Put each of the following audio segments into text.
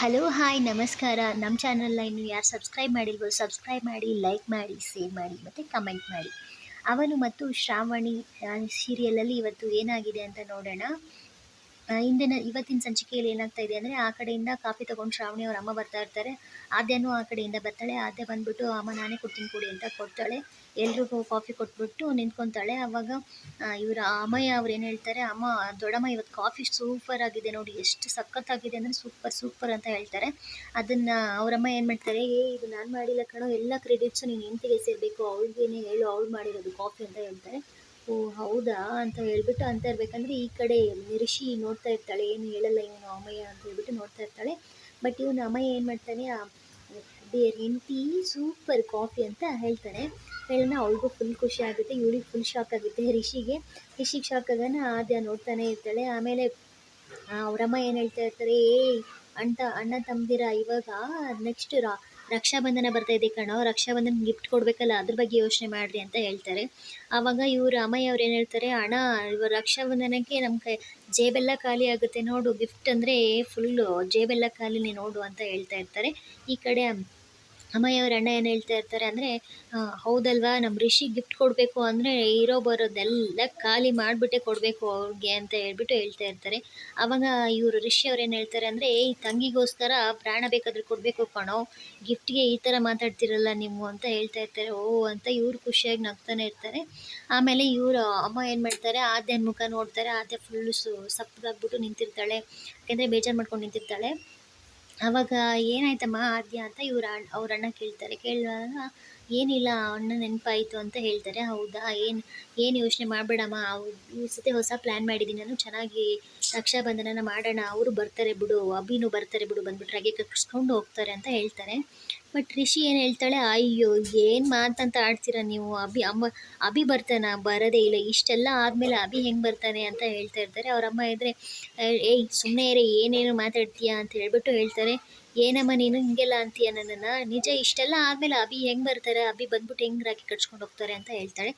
Hello, hi, ನಮಸ್ಕಾರ. ನಮ್ಮ ಚಾನಲ್ನ ಇನ್ನು ಯಾರು ಸಬ್ಸ್ಕ್ರೈಬ್ ಮಾಡಿಲ್ವೋ ಸಬ್ಸ್ಕ್ರೈಬ್ ಮಾಡಿ ಲೈಕ್ ಮಾಡಿ ಸೇವ್ ಮಾಡಿ, ಮತ್ತು ಕಮೆಂಟ್ ಮಾಡಿ. ಅವನು ಮತ್ತು ಶ್ರಾವಣಿ ಸೀರಿಯಲಲ್ಲಿ ಇವತ್ತು ಏನಾಗಿದೆ ಅಂತ ನೋಡೋಣ. ಆ, ಇಂದಿನ ಇವತ್ತಿನ ಸಂಚಿಕೆಯಲ್ಲಿ ಏನಾಗ್ತಾ ಇದೆ ಅಂದರೆ ಆ ಕಡೆಯಿಂದ ಕಾಫಿ ತಗೊಂಡು ಶ್ರಾವಣಿ ಅವ್ರ ಅಮ್ಮ ಬರ್ತಾ ಇರ್ತಾರೆ. ಆದ್ಯನೂ ಆ ಕಡೆಯಿಂದ ಬರ್ತಾಳೆ. ಆದ್ಯ ಬಂದ್ಬಿಟ್ಟು ಅಮ್ಮ ನಾನೇ ಕೊಡ್ತೀನಿ ಕೊಡಿ ಅಂತ ಕೊಡ್ತಾಳೆ. ಎಲ್ರಿಗೂ ಕಾಫಿ ಕೊಟ್ಬಿಟ್ಟು ನಿಂತ್ಕೊತಾಳೆ. ಅವಾಗ ಇವರ ಅಮ್ಮಯ್ಯ ಅವ್ರು ಏನು ಹೇಳ್ತಾರೆ ಅಮ್ಮ ದೊಡ್ಡಮ್ಮ ಇವತ್ತು ಕಾಫಿ ಸೂಪರ್ ಆಗಿದೆ ನೋಡಿ. ಎಷ್ಟು ಸಖತ್ತಾಗಿದೆ ಅಂದರೆ ಸೂಪರ್ ಸೂಪರ್ ಅಂತ ಹೇಳ್ತಾರೆ. ಅದನ್ನು ಅವರಮ್ಮ ಏನು ಮಾಡ್ತಾರೆ ಏ ಇದು ನಾನು ಮಾಡಿಲ್ಲ ಕಣೋ. ಎಲ್ಲ ಕ್ರೆಡಿಟ್ಸು ನೀನು ಹೆಂಡತಿಗೆ ಸೇರಬೇಕು. ಅವ್ಳಿಗೇನೆ ಹೇಳು ಅವಳು ಮಾಡಿರೋದು ಕಾಫಿ ಅಂತ ಹೇಳ್ತಾರೆ. ಓ, ಹೌದಾ? ಅಂತ ಹೇಳ್ಬಿಟ್ಟು ಅಂತ ಇರ್ಬೇಕಂದ್ರೆ ಈ ಕಡೆ ರಿಷಿ ನೋಡ್ತಾ ಇರ್ತಾಳೆ, ಏನು ಹೇಳಲ್ಲ ಇವನು ಅಮ್ಮಯ್ಯ ಅಂತ ಹೇಳ್ಬಿಟ್ಟು ನೋಡ್ತಾ ಇರ್ತಾಳೆ. ಬಟ್ ಇವನು ಅಮ್ಮಯ್ಯ ಏನು ಮಾಡ್ತಾನೆ ಡಿಯರ್ ಹೆಂಡತಿ ಸೂಪರ್ ಕಾಫಿ ಅಂತ ಹೇಳ್ತಾನೆ. ಹೇಳಿದ್ರೆ ಅವಳಿಗೂ ಫುಲ್ ಖುಷಿ ಆಗುತ್ತೆ, ಇವಳಿಗೆ ಫುಲ್ ಶಾಕ್ ಆಗುತ್ತೆ ರಿಷಿಗೆ. ರಿಷಿಗೆ ಶಾಕ್ ಆಗೋಣ ಆದ್ಯ ನೋಡ್ತಾನೆ ಇರ್ತಾಳೆ. ಆಮೇಲೆ ಅವರಮ್ಮ ಏನು ಹೇಳ್ತಾ ಇರ್ತಾರೆ, ಏಯ್ ಅಂತ ಅಣ್ಣ ತಮ್ಮದಿರ ಇವಾಗ? ನೆಕ್ಸ್ಟ್ ರಾ ರಕ್ಷಾಬಂಧನ ಬರ್ತಾ ಇದೆ ಕಣೋ, ರಕ್ಷಾಬಂಧನ ಗಿಫ್ಟ್ ಕೊಡಬೇಕಲ್ಲ, ಅದ್ರ ಬಗ್ಗೆ ಯೋಚನೆ ಮಾಡಿರಿ ಅಂತ ಹೇಳ್ತಾರೆ. ಆವಾಗ ಇವರು ಅಮ್ಮಯ್ಯ ಅವ್ರು ಏನು ಹೇಳ್ತಾರೆ, ಅಣ್ಣ ರಕ್ಷಾ ರಕ್ಷಾಬಂಧನಕ್ಕೆ ನಮ್ಮ ಕೈ, ಜೇಬೆಲ್ಲ ಖಾಲಿ ಆಗುತ್ತೆ, ನೋಡು ಗಿಫ್ಟ್ ಅಂದರೆ ಫುಲ್ಲು ಜೇಬೆಲ್ಲ ಖಾಲಿನೇ ನೋಡು ಅಂತ ಹೇಳ್ತಾ ಇರ್ತಾರೆ. ಈ ಕಡೆ ಅಮ್ಮಯ್ಯ ಅವ್ರ ಅಣ್ಣ ಏನು ಹೇಳ್ತಾ ಇರ್ತಾರೆ ಅಂದರೆ ಹೌದಲ್ವಾ ನಮ್ಮ ರಿಷಿ ಗಿಫ್ಟ್ ಕೊಡಬೇಕು ಅಂದರೆ ಇರೋ ಬರೋದೆಲ್ಲ ಖಾಲಿ ಮಾಡಿಬಿಟ್ಟೆ ಕೊಡಬೇಕು ಅವ್ರಿಗೆ ಅಂತ ಹೇಳ್ಬಿಟ್ಟು ಹೇಳ್ತಾ ಇರ್ತಾರೆ. ಆವಾಗ ಇವರು ರಿಷಿ ಅವ್ರು ಏನು ಹೇಳ್ತಾರೆ ಅಂದರೆ ಈ ತಂಗಿಗೋಸ್ಕರ ಪ್ರಾಣ ಬೇಕಾದ್ರೆ ಕೊಡಬೇಕು ಕಣೋ ಗಿಫ್ಟ್ಗೆ ಈ ಥರ ಮಾತಾಡ್ತಿರಲ್ಲ ನೀವು ಅಂತ ಹೇಳ್ತಾ ಇರ್ತಾರೆ. ಓ, ಅಂತ ಇವ್ರು ಖುಷಿಯಾಗಿ ನಗ್ತಾನೆ ಇರ್ತಾರೆ. ಆಮೇಲೆ ಇವರು, ಅಮ್ಮ ಏನು ಮಾಡ್ತಾರೆ, ಆದ್ಯನ ಮುಖ ನೋಡ್ತಾರೆ. ಆದ್ಯ ಫುಲ್ಲು ಸಪ್ಪಗಾಗ್ಬಿಟ್ಟು ನಿಂತಿರ್ತಾಳೆ. ಯಾಕೆಂದರೆ ಬೇಜಾರು ಮಾಡ್ಕೊಂಡು ನಿಂತಿರ್ತಾಳೆ. ಆವಾಗ ಏನಾಯ್ತಮ್ಮ ಆದ್ಯ ಅಂತ ಇವ್ರ ಅವ್ರ ಅಣ್ಣ ಕೇಳ್ತಾರೆ. ಕೇಳುವಾಗ, ಏನಿಲ್ಲ, ಅಣ್ಣ ನೆನಪಾಯಿತು ಅಂತ ಹೇಳ್ತಾರೆ. ಹೌದಾ, ಏನು ಏನು ಯೋಚನೆ ಮಾಡಬೇಡಮ್ಮ. ಈ ಸತಿ ಹೊಸ ಪ್ಲ್ಯಾನ್ ಮಾಡಿದ್ದೀನಿ ನಾನು ಚೆನ್ನಾಗಿ ರಕ್ಷಾಬಂಧನನ ಮಾಡೋಣ. ಅವರು ಬರ್ತಾರೆ ಬಿಡು ಅಭಿನೂ ಬರ್ತಾರೆ ಬಿಡು ಬಂದ್ಬಿಟ್ಟು ಹಾಗೆ ಕಟ್ಸ್ಕೊಂಡು ಹೋಗ್ತಾರೆ ಅಂತ ಹೇಳ್ತಾರೆ. ಬಟ್ ರಿಷಿ ಏನು ಹೇಳ್ತಾಳೆ? ಅಯ್ಯೋ, ಏನು ಮಾತಂತ ಆಡ್ತೀರಾ ನೀವು? ಅಭಿ, ಅಮ್ಮ, ಅಭಿ ಬರ್ತಾನ? ಬರೋದೇ ಇಲ್ಲ. ಇಷ್ಟೆಲ್ಲ ಆದಮೇಲೆ ಅಭಿ ಹೆಂಗೆ ಬರ್ತಾನೆ ಅಂತ ಹೇಳ್ತಾ ಇರ್ತಾರೆ. ಅವ್ರ ಅಮ್ಮ ಇದ್ದರೆ ಏಯ್ ಸುಮ್ಮನೆ ಇರೇ, ಏನೇನು ಮಾತಾಡ್ತೀಯಾ? ಅಂತ ಹೇಳ್ಬಿಟ್ಟು ಹೇಳ್ತಾರೆ. ಏನಮ್ಮ ನೀನು ಹಿಂಗೆಲ್ಲ ಅಂತೀಯ ನನ್ನನ್ನು? ನಿಜ, ಇಷ್ಟೆಲ್ಲ ಆದಮೇಲೆ ಅಭಿ ಹೆಂಗೆ ಬರ್ತಾರೆ? ಅಭಿ ಬಂದ್ಬಿಟ್ಟು ಹೆಂಗೆ ರಾಕಿ ಕಟ್ಸ್ಕೊಂಡು ಹೋಗ್ತಾರೆ ಅಂತ ಹೇಳ್ತಾಳೆ.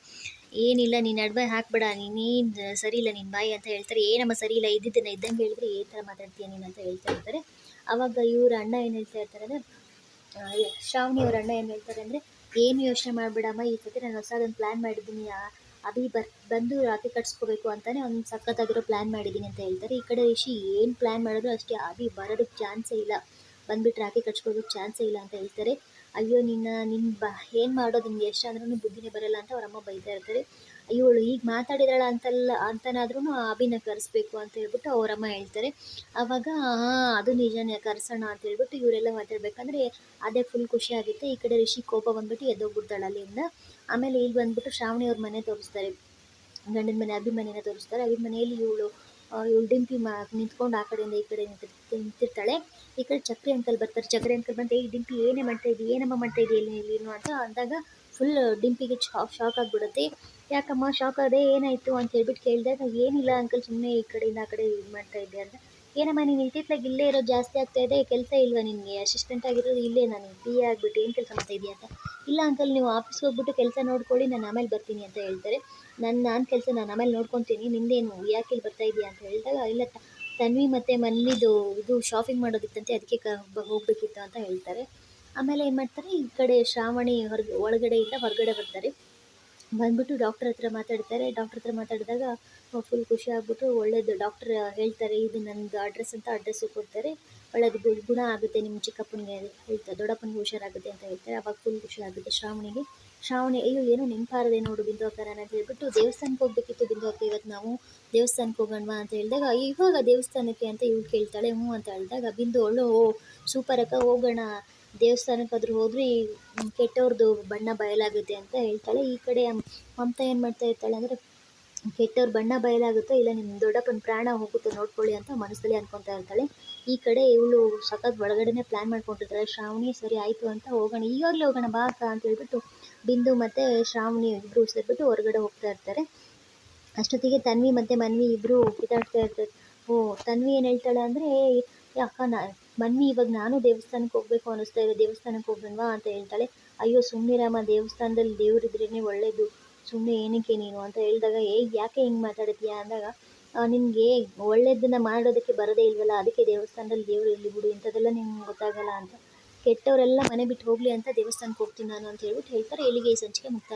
ಏನಿಲ್ಲ, ನೀನು ಅಡ್ಬಾಯ್ ಹಾಕ್ಬೇಡ. ನೀನು ಸರಿ ಇಲ್ಲ ನಿನ್ನ ಬಾಯಿ ಅಂತ ಹೇಳ್ತಾರೆ. ಏನಮ್ಮ ಸರಿ ಇಲ್ಲ? ಇದ್ದಿದ್ದನ್ನ ಇದ್ದಂಗೆ ಹೇಳಿದ್ರೆ ಈ ಥರ ಮಾತಾಡ್ತೀಯ ನೀನು? ಅಂತ ಹೇಳ್ತಾ ಇರ್ತಾರೆ. ಆವಾಗ ಇವ್ರ ಅಣ್ಣ ಏನು ಹೇಳ್ತಾ ಇರ್ತಾರೆ ಅಂದರೆ ಶ್ರಾವಣಿ ಅವ್ರ ಅಣ್ಣ ಏನು ಹೇಳ್ತಾರೆ ಅಂದರೆ, ಏನು ಯೋಚನೆ ಮಾಡಬೇಡಮ್ಮ ಈ ಸತಿ ನಾನು ಹೊಸದೊಂದು ಪ್ಲ್ಯಾನ್ ಮಾಡಿದ್ದೀನಿ ಅಭಿ ಬರ್, ಬಂದು ರಾತ್ರಿ ಕಟ್ಸ್ಕೋಬೇಕು ಅಂತಲೇ ಒಂದು ಸಖತ್ತಾಗಿರೋ ಪ್ಲ್ಯಾನ್ ಮಾಡಿದ್ದೀನಿ ಅಂತ ಹೇಳ್ತಾರೆ. ಈ ಕಡೆ ರಿಷಿ ಏನು ಪ್ಲ್ಯಾನ್ ಮಾಡಿದ್ರು ಅಷ್ಟೇ ಅಭಿ ಬರೋದಕ್ಕೆ ಚಾನ್ಸೇ ಇಲ್ಲ. ಬಂದ್ಬಿಟ್ಟು ರಾಖಿ ಕಟ್ಸ್ಕೊಳ್ಳೋದಕ್ಕೆ ಚಾನ್ಸೇ ಇಲ್ಲ ಅಂತ ಹೇಳ್ತಾರೆ. ಅಯ್ಯೋ, ನಿನ್ನ ನಿನ್ನ ಬ, ಏನು ಮಾಡೋದು? ನಿಮ್ಗೆ ಎಷ್ಟಾದ್ರೂ ಬುದ್ಧಿನೇ ಬರಲ್ಲ ಅಂತ ಅವರಮ್ಮ ಬೈತಾ ಇರ್ತಾರೆ. ಇವಳು ಈಗ ಮಾತಾಡಿದಾಳ ಅಂತಲ್ಲ ಅಂತನಾದ್ರೂ ಅಭಿನ ಕರೆಸ್ಬೇಕು ಅಂತ ಹೇಳ್ಬಿಟ್ಟು ಅವರಮ್ಮ ಹೇಳ್ತಾರೆ. ಅವಾಗ ಅದು ನಿಜನೇ, ಕರ್ಸೋಣ ಅಂತ ಹೇಳ್ಬಿಟ್ಟು ಇವರೆಲ್ಲ ಮಾತಾಡ್ಬೇಕಂದ್ರೆ ಅದೇ ಫುಲ್ ಖುಷಿ ಆಗುತ್ತೆ. ಈ ಕಡೆ ರಿಷಿ ಕೋಪ ಬಂದ್ಬಿಟ್ಟು ಎದ್ದೋಗ್ಬಿಡ್ತಾಳೆ ಅಲ್ಲಿಂದ ಆಮೇಲೆ ಇಲ್ಲಿ ಬಂದ್ಬಿಟ್ಟು ಶ್ರಾವಣಿ ಅವ್ರ ಮನೆ ತೋರಿಸ್ತಾರೆ. ಗಂಡನ ಮನೆ ಅಭಿ ಮನೆನ ತೋರಿಸ್ತಾರೆ. ಅಭಿಮನೆಯಲ್ಲಿ ಇವಳು ಇವಳು ಡಿಂಪಿ ಮಾ, ನಿಂತ್ಕೊಂಡು ಆ ಕಡೆಯಿಂದ ಈ ಕಡೆ ನಿಂತಿರ್ ನಿಂತಿರ್ತಾಳೆ. ಈ ಕಡೆ ಚಕ್ರಿ ಅಂಕಲ್ ಬರ್ತಾರೆ. ಚಕ್ರಿ ಅಂಕಲ್ ಬಂದು ಈ ಡಿಂಪಿ, ಏನೇ ಮಾಡ್ತಾ ಇದ್ದೀವಿ ಏನಮ್ಮ ಮಾಡ್ತಾ ಇದೆಯಾ ಇಲ್ಲಿ ಇಲ್ಲಿನು ಅಂತ ಅಂದಾಗ ಫುಲ್ ಡಿಂಪಿಗೆ ಶಾಕ್ ಶಾಕ್ ಆಗಿಬಿಡುತ್ತೆ. ಯಾಕಮ್ಮ ಶಾಕ್ ಅದೇ ಏನಾಯಿತು? ಅಂತ ಹೇಳ್ಬಿಟ್ಟು ಕೇಳಿದಾಗ ಏನಿಲ್ಲ ಅಂಕಲ್ ಸುಮ್ಮನೆ ಈ ಕಡೆಯಿಂದ ಆ ಕಡೆ ಇದು ಮಾಡ್ತಾ ಇದ್ದೆ. ಅಂತ. ಏನಮ್ಮ, ನೀನು ಇತ್ತಿತ್ತಲಾಗಿ ಇಲ್ಲೇ ಇರೋದು ಜಾಸ್ತಿ ಆಗ್ತಾ ಇದೆ, ಕೆಲಸ ಇಲ್ವಾ ನಿನಗೆ? ಅಸಿಸ್ಟೆಂಟ್ ಆಗಿರೋದು ಇಲ್ಲೇ ನಾನು ಬಿ ಎ ಆಗಿಬಿಟ್ಟು ಏನು ಕೆಲಸ ಮಾಡ್ತಾ ಇದೆಯಾ ಅಂತ. ಇಲ್ಲ ಅಂಕಲ್ ನೀವು ಆಫೀಸ್ಗೆ ಹೋಗ್ಬಿಟ್ಟು ಕೆಲಸ ನೋಡ್ಕೊಳ್ಳಿ, ನಾನು ಆಮೇಲೆ ಬರ್ತೀನಿ ಅಂತ ಹೇಳ್ತಾರೆ. ನನ್ನ ನಾನು ಕೆಲಸ ನಾನು ಆಮೇಲೆ ನೋಡ್ಕೊತೀನಿ. ನಿಂದೇನು ಯಾಕೆ ಇಲ್ಲಿ ಬರ್ತಾ ಇದೆಯಾ ಅಂತ ಹೇಳಿದಾಗ, ಇಲ್ಲ ತನ್ವಿ ಮತ್ತು ಮನ್ವಿದು ಇದು ಶಾಪಿಂಗ್ ಮಾಡೋದಿತ್ತಂತೆ, ಅದಕ್ಕೆ ಕ ಹೋಗಬೇಕಿತ್ತು ಅಂತ ಹೇಳ್ತಾರೆ. ಆಮೇಲೆ ಏನು ಮಾಡ್ತಾರೆ, ಈ ಕಡೆ ಶ್ರಾವಣಿ ಹೊರಗೆ ಒಳಗಡೆಯಿಂದ ಹೊರಗಡೆ ಬರ್ತಾರೆ. ಬಂದ್ಬಿಟ್ಟು ಡಾಕ್ಟ್ರ್ ಹತ್ರ ಮಾತಾಡ್ತಾರೆ. ಡಾಕ್ಟ್ರ್ ಹತ್ರ ಮಾತಾಡಿದಾಗ ಫುಲ್ ಖುಷಿ ಆಗ್ಬಿಟ್ಟು ಒಳ್ಳೇದು ಡಾಕ್ಟ್ರ್ ಹೇಳ್ತಾರೆ, ಇದು ನನ್ನದು ಅಡ್ರೆಸ್ ಅಂತ ಅಡ್ರೆಸ್ಸು ಕೊಡ್ತಾರೆ. ಒಳ್ಳೇದು ಗುಣ ಆಗುತ್ತೆ ನಿಮ್ಮ ಚಿಕ್ಕಪ್ಪನಿಗೆ ಹೇಳ್ತಾರೆ, ದೊಡ್ಡಪ್ಪನಿಗೆ ಹುಷಾರಾಗುತ್ತೆ ಅಂತ ಹೇಳ್ತಾರೆ. ಅವಾಗ ಫುಲ್ ಖುಷಿ ಆಗುತ್ತೆ ಶ್ರಾವಣಿಗೆ. ಶ್ರಾವಣಿ ಅಯ್ಯೋ, ಏನೋ ನೆನಪಾರದೆ ನೋಡು ಬಿಂದು ಅಕ್ಕನ ಅಂತ ಹೇಳ್ಬಿಟ್ಟು ದೇವಸ್ಥಾನಕ್ಕೆ ಹೋಗ್ಬೇಕಿತ್ತು ಬಿಂದು ಅಕ್ಕ ಇವತ್ತು ನಾವು. ದೇವಸ್ಥಾನಕ್ಕೆ ಹೋಗೋಣವಾ ಅಂತ ಹೇಳಿದಾಗ ಇವಾಗ ದೇವಸ್ಥಾನಕ್ಕೆ ಅಂತ ಇವಳು ಕೇಳ್ತಾಳೆ. ಹ್ಞೂ ಅಂತ ಹೇಳಿದಾಗ, ಬಿಂದು ಒಳ್ಳೆ ಓ ಸೂಪರ್ ಅಕ್ಕ, ಹೋಗೋಣ. ದೇವಸ್ಥಾನಕ್ಕಾದ್ರೂ ಹೋದ್ರೆ ಕೆಟ್ಟವ್ರದ್ದು ಬಣ್ಣ ಬಯಲಾಗುತ್ತೆ ಅಂತ ಹೇಳ್ತಾಳೆ. ಈ ಕಡೆ ಮಮತಾ ಏನು ಮಾಡ್ತಾ ಇರ್ತಾಳೆ ಅಂದರೆ, ಕೆಟ್ಟವ್ರ ಬಣ್ಣ ಬಯಲಾಗುತ್ತೋ ಇಲ್ಲ ನಿಮ್ಮ ದೊಡ್ಡಪ್ಪನ ಪ್ರಾಣ ಹೋಗುತ್ತೋ ನೋಡ್ಕೊಳ್ಳಿ ಅಂತ ಮನಸ್ಸಲ್ಲಿ ಅನ್ಕೊತಾ ಇರ್ತಾಳೆ. ಈ ಕಡೆ ಇವಳು ಸಖತ್ ಒಳಗಡೆನೆ ಪ್ಲ್ಯಾನ್ ಮಾಡ್ಕೊಂಡಿರ್ತಾಳೆ. ಶ್ರಾವಣಿ ಸರಿ ಆಯಿತು ಅಂತ ಹೋಗೋಣ. ಈಗಾಗಲೇ ಹೋಗೋಣ, ಬಾ ಅಂತ ಹೇಳ್ಬಿಟ್ಟು ಬಿಂದು ಮತ್ತು ಶ್ರಾವಣಿ ಇಬ್ಬರು ಸೇರಿಬಿಟ್ಟು ಹೊರಗಡೆ ಹೋಗ್ತಾ ಇರ್ತಾರೆ. ಅಷ್ಟೊತ್ತಿಗೆ ತನ್ವಿ ಮತ್ತು ಮನ್ವಿ ಇಬ್ಬರು ಕಿತಾಡ್ತಾ ಇರ್ತಾರೆ. ಓ, ತನ್ವಿ ಏನು ಹೇಳ್ತಾಳೆ ಅಂದರೆ ಅಕ್ಕ ನಾ, ಮನ್ವಿ ಇವಾಗ ನಾನು ದೇವಸ್ಥಾನಕ್ಕೆ ಹೋಗಬೇಕು ಅನ್ನಿಸ್ತಾ ಇದೆ, ದೇವಸ್ಥಾನಕ್ಕೆ ಹೋಗೋಣವಾ ಅಂತ ಹೇಳ್ತಾಳೆ. ಅಯ್ಯೋ ಸುಮ್ಮನೆ ರಾಮ, ದೇವಸ್ಥಾನದಲ್ಲಿ ದೇವರಿದ್ರೇ ಒಳ್ಳೇದು. ಸುಮ್ಮನೆ ಏನಕ್ಕೆ ನೀನು? ಅಂತ ಹೇಳಿದಾಗ, ಏ, ಯಾಕೆ ಹಿಂಗೆ ಮಾತಾಡ್ತೀಯಾ ಅಂದಾಗ ನಿನಗೆ ಒಳ್ಳೆಯದನ್ನ ಮಾಡೋದಕ್ಕೆ ಬರೋದೇ ಇಲ್ವಲ್ಲ, ಅದಕ್ಕೆ ದೇವಸ್ಥಾನದಲ್ಲಿ ದೇವರು ಇರಲಿ ಬಿಡು, ಇಂಥದ್ದೆಲ್ಲ ನಿಮ್ಗೆ ಗೊತ್ತಾಗಲ್ಲ ಅಂತ. ಕೆಟ್ಟವರೆಲ್ಲ ಮನೆ ಬಿಟ್ಟು ಹೋಗ್ಲಿ ಅಂತ ದೇವಸ್ಥಾನಕ್ಕೆ ಹೋಗ್ತೀನಿ ನಾನು ಅಂತ ಹೇಳ್ಬಿಟ್ಟು ಹೇಳ್ತಾರೆ. ಇಲ್ಲಿಗೆ ಈ ಸಂಚಿಕೆ ಮುಕ್ತಾಯ